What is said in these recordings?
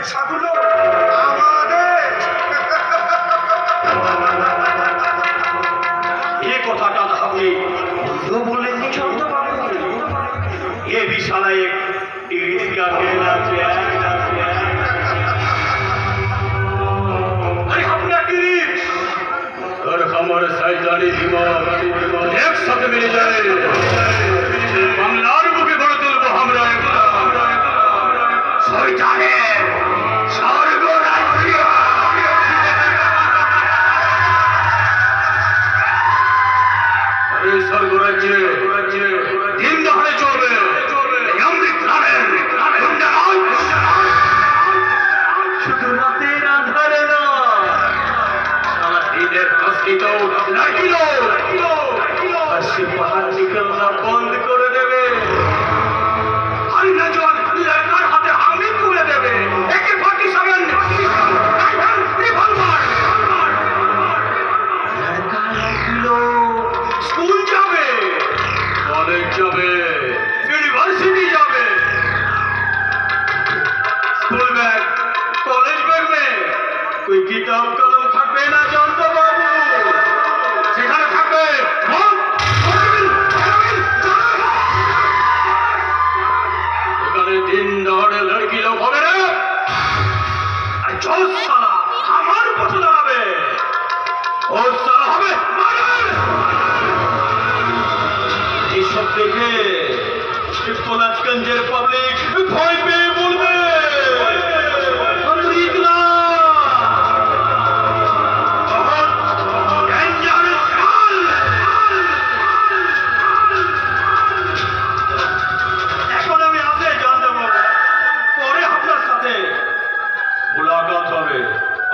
বেআইনি ব্যবসাগুলো আমাদের ये কথাটা আপনি तो बोलें नहीं छोड़ते ये भी साला एक इंग्लिश का कहना अरे अपना गिरीश और हमारे शैतानी दिमाग एक साथ मिल এই অমৃত লালের গুন্ডারাজ। শুধু রাতের আধারে না সারা দিনের হসকিত লাগিল আর সে নিকলনা বন্ধ করে দেবে কলেজ যাবে। ইউনিভার্সিটি যাবে। স্কুল ব্যাগ কলেজ ব্যাগ মে কোই কিতাব কলম থাকবে না জানতো বাবু সেখানে থাকবে। এখানে দিন দহরে লড়কি লোক হবে না আর চল আমার পছন্দ হবে। ও হবে। মারেন দেখে পলাশগঞ্জের পাবলিক ভয় পেয়ে বলবে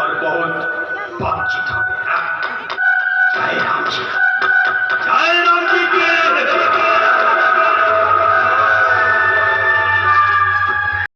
আর বহুত বাতচিত হবে।